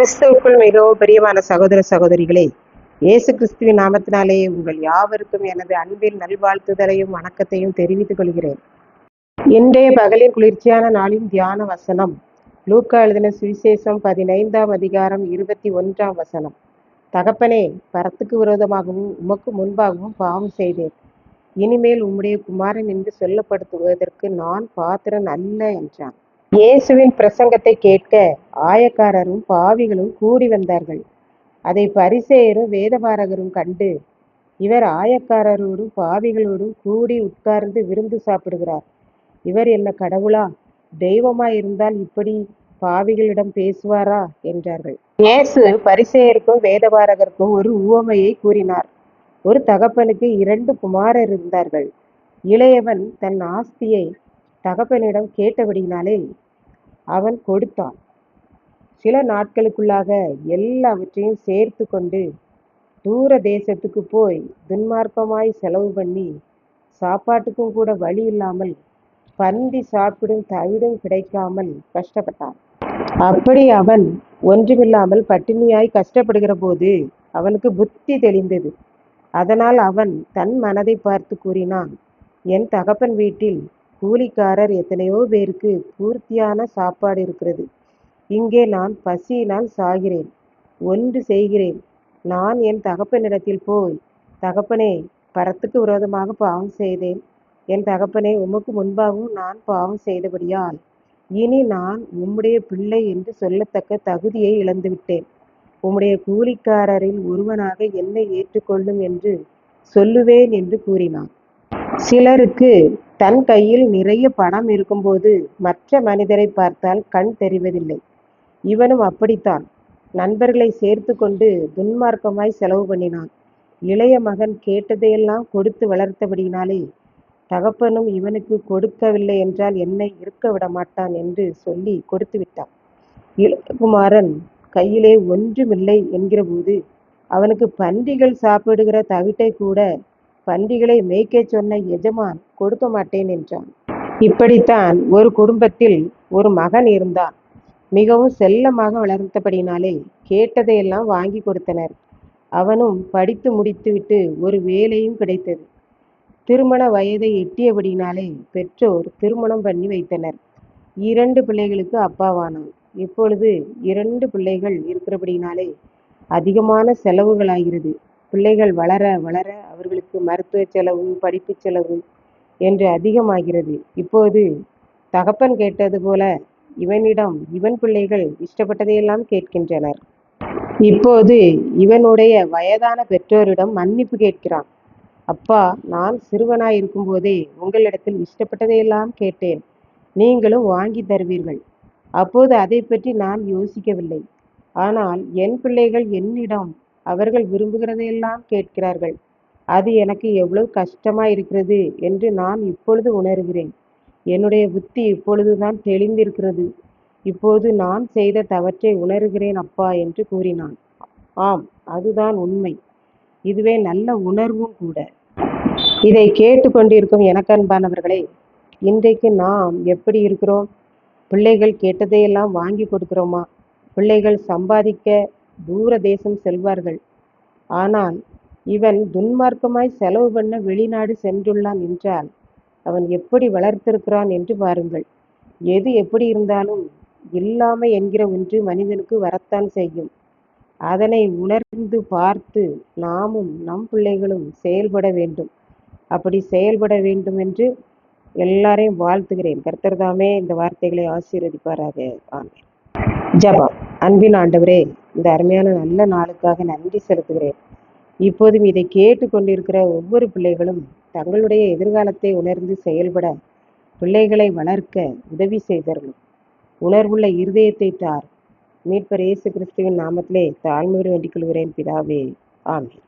கிறிஸ்துவுக்குள் மிகவும் பிரியமான சகோதர சகோதரிகளே இயேசு கிறிஸ்துவின் நாமத்தினாலே உங்கள் யாவருக்கும் எனது அன்பின் நல்வாழ்த்துதலையும் வணக்கத்தையும் தெரிவித்துக் கொள்கிறேன். இன்றைய பகலின் குளிர்ச்சியான நாளின் தியான வசனம் லூக்கா எழுதின சுவிசேஷம் பதினைந்தாம் அதிகாரம் இருபத்தி ஒன்றாம் வசனம். தகப்பனே பரத்துக்கு விரோதமாகவும் உமக்கு முன்பாகவும் பாவம் செய்தேன். இனிமேல் உம்முடைய குமாரன் என்று சொல்லப்படுத்துவதற்கு நான் பாத்திரன் அல்ல என்றான். இயேசுவின் பிரசங்கத்தை கேட்க ஆயக்காரரும் பாவிகளும் கூடி வந்தார்கள். அதை பரிசேயரும் வேதபாரகரும் கண்டு இவர் ஆயக்காரரோடும் பாவிகளோடும் கூடி உட்கார்ந்து விருந்து சாப்பிடுகிறார். இவர் என்ன கடவுளா? தெய்வமாய் இருந்தால் இப்படி பாவிகளிடம் பேசுவாரா? என்றார்கள். இயேசு பரிசேயருக்கும் வேதபாரகருக்கும் ஒரு உவமையை கூறினார். ஒரு தகப்பனுக்கு இரண்டு குமாரர் இருந்தார்கள். இளையவன் தன் ஆஸ்தியை தகப்பனிடம் கேட்டபடினாலே அவன் கொடுத்தான். சில நாட்களுக்குள்ளாக எல்லாவற்றையும் சேர்த்து கொண்டு தூர தேசத்துக்கு போய் துன்மார்க்கமாய் செலவு பண்ணி சாப்பாட்டுக்கும் கூட வழி இல்லாமல் பந்தி சாப்பிடும் தவிடும் கிடைக்காமல் கஷ்டப்பட்டான். அப்படி அவன் ஒன்றுமில்லாமல் பட்டினியாய் கஷ்டப்படுகிற போது அவனுக்கு புத்தி தெளிந்தது. அதனால் அவன் தன் மனதை பார்த்து கூறினான் என் தகப்பன் வீட்டில் கூலிக்காரர் எத்தனையோ பேருக்கு பூர்த்தியான சாப்பாடு இருக்கிறது. இங்கே நான் பசியினால் சாகிறேன். ஒன்று செய்கிறேன். நான் என் தகப்பனிடத்தில் போய் தகப்பனே பரத்துக்கு விரோதமாக பாவம் செய்தேன். என் தகப்பனே உமக்கு முன்பாகவும் நான் பாவம் செய்தபடியால் இனி நான் உம்முடைய பிள்ளை என்று சொல்லத்தக்க தகுதியை இழந்துவிட்டேன். உம்முடைய கூலிக்காரரில் ஒருவனாக என்னை ஏற்றுக்கொள்ளும் என்று சொல்லுவேன் என்று கூறினான். சிலருக்கு தன் கையில் நிறைய பணம் இருக்கும்போது மற்ற மனிதரை பார்த்தால் கண் தெரிவதில்லை. இவனும் அப்படித்தான். நண்பர்களை சேர்த்து கொண்டு துன்மார்க்கமாய் செலவு பண்ணினான். இளைய மகன் கேட்டதையெல்லாம் கொடுத்து வளர்த்தபடியினாலே தகப்பனும் இவனுக்கு கொடுக்கவில்லை என்றால் என்னை இருக்க விட மாட்டான் என்று சொல்லி கொடுத்து விட்டான். இளகுமாரன் கையிலே ஒன்றுமில்லை என்கிறபோது அவனுக்கு பன்றிகள் சாப்பிடுகிற தவிட்டை கூட பன்றிகளை மேய்க்கச் சொன்ன எஜமான் கொடுக்க மாட்டேன் என்றான். இப்படித்தான் ஒரு குடும்பத்தில் ஒரு மகன் இருந்தான். மிகவும் செல்லமாக வளர்த்தபடினாலே கேட்டதையெல்லாம் வாங்கி கொடுத்தனர். அவனும் படித்து முடித்துவிட்டு ஒரு வேலையும் கிடைத்தது. திருமண வயதை எட்டியபடினாலே பெற்றோர் திருமணம் பண்ணி வைத்தனர். இரண்டு பிள்ளைகளுக்கு அப்பாவானான். இப்பொழுது இரண்டு பிள்ளைகள் இருக்கிறபடினாலே அதிகமான செலவுகளாகிறது. பிள்ளைகள் வளர வளர அவர்களுக்கு மருத்துவ செலவு படிப்பு செலவு என்று அதிகமாகிறது. இப்போது தகப்பன் கேட்டது போல இவனிடம் இவன் பிள்ளைகள் இஷ்டப்பட்டதையெல்லாம் கேட்கின்றனர். இப்போது இவனுடைய வயதான பெற்றோரிடம் மன்னிப்பு கேட்கிறான். அப்பா நான் சிறுவனாய் இருக்கும்போதே உங்களிடத்தில் இஷ்டப்பட்டதையெல்லாம் கேட்டேன். நீங்களும் வாங்கி தருவீர்கள். அப்போது அதை பற்றி நான் யோசிக்கவில்லை. ஆனால் என் பிள்ளைகள் என்னிடம் அவர்கள் விரும்புகிறதையெல்லாம் கேட்கிறார்கள். அது எனக்கு எவ்வளவு கஷ்டமா இருக்கிறது என்று நான் இப்பொழுது உணர்கிறேன். என்னுடைய புத்தி இப்பொழுதுதான் தெளிந்திருக்கிறது. இப்போது நான் செய்த தவற்றை உணர்கிறேன் அப்பா என்று கூறினான். ஆம் அதுதான் உண்மை. இதுவே நல்ல உணர்வும் கூட. இதை கேட்டுக்கொண்டிருக்கும் எனக்கன்பானவர்களே இன்றைக்கு நாம் எப்படி இருக்கிறோம்? பிள்ளைகள் கேட்டதையெல்லாம் வாங்கி கொடுக்கிறோமா? பிள்ளைகள் சம்பாதிக்க தூர தேசம் செல்வார்கள். ஆனால் இவன் துன்மார்க்கமாய் செலவு பண்ண வெளிநாடு சென்றுள்ளான் என்றால் அவன் எப்படி வளர்த்திருக்கிறான் என்று பாருங்கள். எது எப்படி இருந்தாலும் இல்லாமை என்கிற ஒன்று மனிதனுக்கு வரத்தான் செய்யும். அதனை உணர்ந்து பார்த்து நாமும் நம் பிள்ளைகளும் செயல்பட வேண்டும். அப்படி செயல்பட வேண்டும் என்று எல்லாரையும் வாழ்த்துகிறேன். கர்த்தர் தாமே இந்த வார்த்தைகளை ஆசீர்வதிப்பாராக. ஆமென். ஜபம். அன்பின் ஆண்டவரே இந்த அருமையான நல்ல நாளுக்காக நன்றி செலுத்துகிறேன். இப்போதும் இதை கேட்டுக்கொண்டிருக்கிற ஒவ்வொரு பிள்ளைகளும் தங்களுடைய எதிர்காலத்தை உணர்ந்து செயல்பட பிள்ளைகளை வளர்க்க உதவி செய்தார்கள் உணர்வுள்ள இருதயத்தை தார். மீட்பர் இயேசு கிறிஸ்துவின் நாமத்திலே தாழ்மையோடு வேண்டிக் கொள்கிறேன். பிதாவே ஆமீன்.